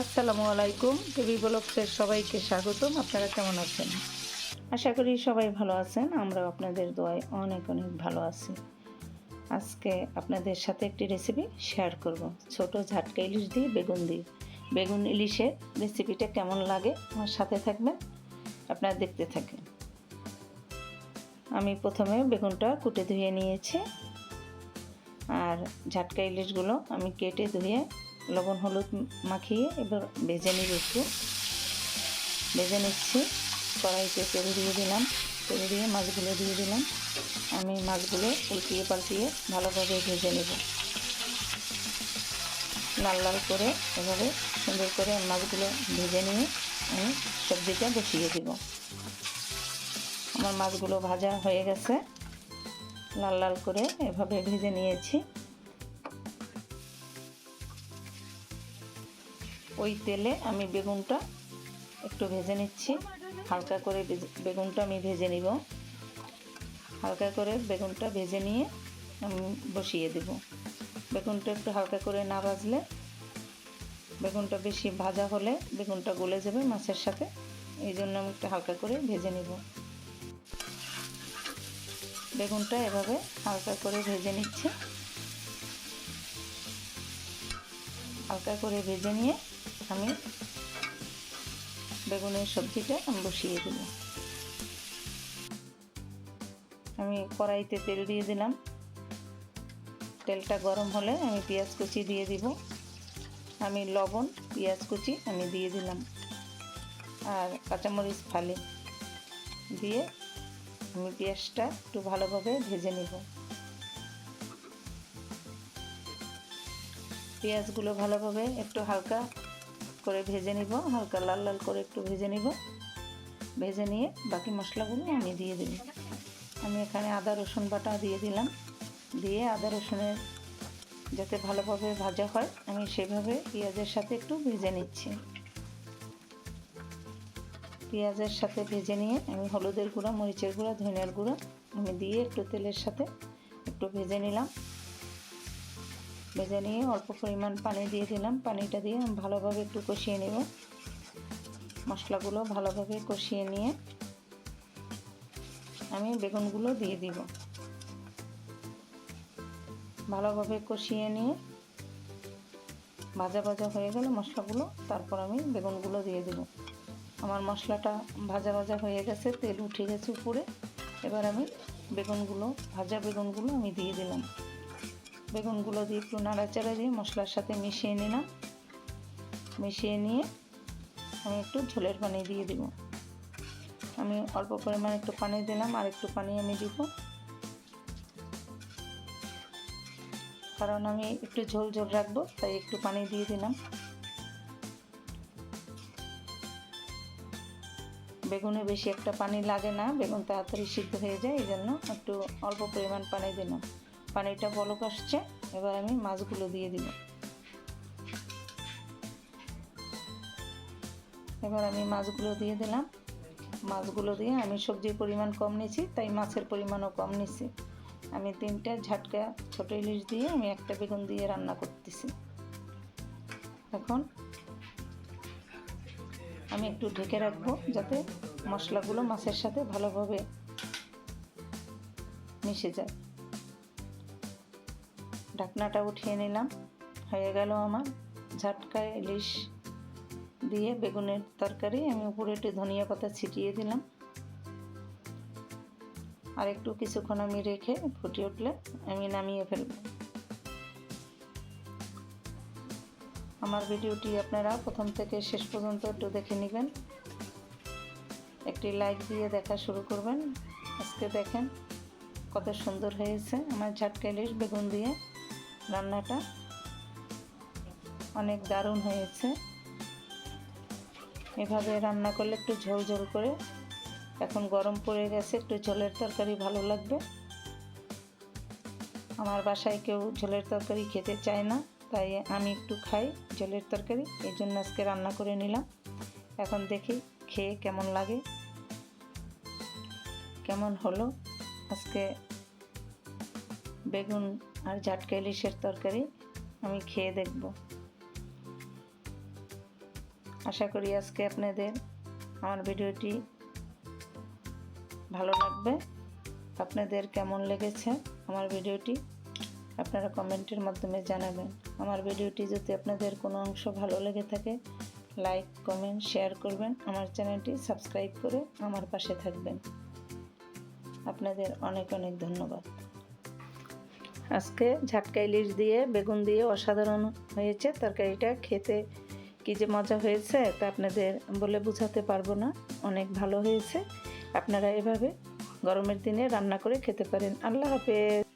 আসসালামু আলাইকুম। টিভি ব্লগসের সবাইকে স্বাগতম। আপনারা কেমন আছেন? আশা করি সবাই ভালো আছেন। আমরাও আপনাদের দোয়ায় অনেক অনেক ভালো আছি। আজকে আপনাদের সাথে একটি রেসিপি শেয়ার করব। ছোট ঝাটকা ইলিশ দিয়ে বেগুন দিয়ে। বেগুন ইলিশের রেসিপিটা কেমন লাগে আমার সাথে থাকবেন? আপনারা দেখতে থাকেন। আমি প্রথমে বেগুনটা কুটে ধুয়ে নিয়েছি। আর ঝাটকা ইলিশগুলো আমি কেটে ধুয়ে লবণ, হলুদ মাখিয়ে এবার ভেজে নিব একটু। ভেজে নিচ্ছি। কড়াইতে তেল দিয়ে দিলাম। তেল দিয়ে মাছগুলো দিয়ে দিলাম। আমি মাছগুলো উল্টিয়ে পাল্টিয়ে ভালোভাবে ভেজে নেব। লাল লাল করে এভাবে সুন্দর করে মাছগুলো ভেজে নিয়ে আমি সবজিটা বসিয়ে দিব। আমার মাছগুলো ভাজা হয়ে গেছে। লাল লাল করে এভাবে ভেজে নিয়েছি। ওই তেলে আমি বেগুনটা একটু ভেজে নিচ্ছি। হালকা করে বেগুনটা আমি ভেজে নিব। হালকা করে বেগুনটা ভেজে নিয়ে আমি বসিয়ে দেব। বেগুনটা একটু হালকা করে না ভাজলে, বেগুনটা বেশি ভাজা হলে বেগুনটা গলে যাবে মাছের সাথে। এই জন্য আমি একটু হালকা করে ভেজে নিব। বেগুনটা এভাবে হালকা করে ভেজে নিচ্ছে। হালকা করে ভেজে নিয়ে আমি বেগুনের সবজিটা আমি বসিয়ে দেব। আমি কড়াইতে তেল দিয়ে দিলাম। তেলটা গরম হলে আমি পেঁয়াজ কুচি দিয়ে দিব। আমি লবণ, পেঁয়াজ কুচি আমি দিয়ে দিলাম। আর কাঁচামরিচ ফালি দিয়ে আমি পেঁয়াজটা একটু ভালোভাবে ভেজে নেব। পেঁয়াজগুলো ভালোভাবে একটু হালকা করে ভেজে নিব, হালকা লাল লাল করে একটু ভেজে নিব। ভেজে নিয়ে বাকি মশলাগুলো আমি দিয়ে দেব। আমি এখানে আদা, রসুন বাটা দিয়ে দিলাম। দিয়ে আদা রসুনের যাতে ভালোভাবে ভাজা হয়, আমি সেভাবে পেঁয়াজের সাথে একটু ভেজে নিচ্ছি। পেঁয়াজের সাথে ভেজে নিয়ে আমি হলুদের গুঁড়া, মরিচের গুঁড়া, ধনিয়ার গুঁড়া আমি দিয়ে একটু তেলের সাথে একটু ভেজে নিলাম। ভেজে নিয়ে অল্প পরিমাণ পানি দিয়ে দিলাম। পানিটা দিয়ে ভালোভাবে একটু কষিয়ে নেব। মশলাগুলো ভালোভাবে কষিয়ে নিয়ে আমি বেগুনগুলো দিয়ে দিব। ভালোভাবে কষিয়ে নিয়ে ভাজা ভাজা হয়ে গেলে মশলাগুলো তারপর আমি বেগুনগুলো দিয়ে দেব। আমার মশলাটা ভাজা ভাজা হয়ে গেছে, তেল উঠে গেছে উপরে। এবার আমি বেগুনগুলো, ভাজা বেগুনগুলো আমি দিয়ে দিলাম। বেগুনগুলো দিয়ে একটু নাড়াচাড়া দিয়ে মশলার সাথে মিশিয়ে নিলাম। মিশিয়ে নিয়ে আমি একটু ঝোলের পানি দিয়ে দিব। আমি অল্প পরিমাণে একটু পানি দিলাম, আর একটু পানি আমি দিব। কারণ আমি একটু ঝোল ঝোল রাখব, তাই একটু পানি দিয়ে দিলাম। বেগুনে বেশি একটা পানি লাগে না, বেগুন তাড়াতাড়ি সিদ্ধ হয়ে যায়, এই জন্য একটু অল্প পরিমাণ পানি দিলাম। পানিটা বলক আসছে, এবার আমি মাছগুলো দিয়ে দিব। এবার আমি মাছগুলো দিয়ে দিলাম। মাছগুলো দিয়ে আমি সবজির পরিমাণ কম নিয়েছি, তাই মাছের পরিমাণও কম নিছি আমি তিনটা ঝাটকা ছোট ইলিশ দিয়ে আমি একটা বেগুন দিয়ে রান্না করতেছি। এখন আমি একটু ঢেকে রাখব যাতে মশলাগুলো মাছের সাথে ভালোভাবে মিশে যায়। ঢাকনাটা উঠিয়ে নিলাম। হয়ে গেল আমার ঝাটকা ইলিশ দিয়ে বেগুনের তরকারি। আমি উপরে একটু ধনিয়া পাতা ছিটিয়ে দিলাম। আর একটু কিছুক্ষণ আমি রেখে ফুটে উঠলে আমি নামিয়ে ফেলব। আমার ভিডিওটি আপনারা প্রথম থেকে শেষ পর্যন্ত একটু দেখে নেবেন। একটি লাইক দিয়ে দেখা শুরু করবেন। আজকে দেখেন কত সুন্দর হয়েছে আমার ঝাটকা ইলিশ বেগুন দিয়ে। রান্নাটা অনেক দারুণ হয়েছে। এভাবে রান্না করলে একটু ঝোল ঝোল করে, এখন গরম পড়ে গেছে, একটু ঝোলের তরকারি ভালো লাগবে। আমার বাসায় কেউ ঝোলের তরকারি খেতে চায় না, তাই আমি একটু খাই ঝোলের তরকারি, এই জন্য আজকে রান্না করে নিলাম। এখন দেখি খেয়ে কেমন লাগে, কেমন হলো আজকে বেগুন আর ঝাটকা ইলিশের তরকারি আমি খেয়ে দেখব। আশা করি আজকে আপনাদের আমার ভিডিওটি ভালো লাগবে। আপনাদের কেমন লেগেছে আমার ভিডিওটি? আপনারা কমেন্টের মাধ্যমে জানাবেন। আমার ভিডিওটি যদি আপনাদের কোনো অংশ ভালো লেগে থাকে, লাইক, কমেন্ট, শেয়ার করবেন। আমার চ্যানেলটি সাবস্ক্রাইব করে আমার পাশে থাকবেন। আপনাদের অনেক অনেক ধন্যবাদ। আজকে ঝাটকা ইলিশ দিয়ে, বেগুন দিয়ে অসাধারণ হয়েছে। তরকারিটা খেতে কী যে মজা হয়েছে তা আপনাদের বলে বুঝাতে পারব না। অনেক ভালো হয়েছে। আপনারা এভাবে গরমের দিনে রান্না করে খেতে পারেন। আল্লাহ হাফেজ।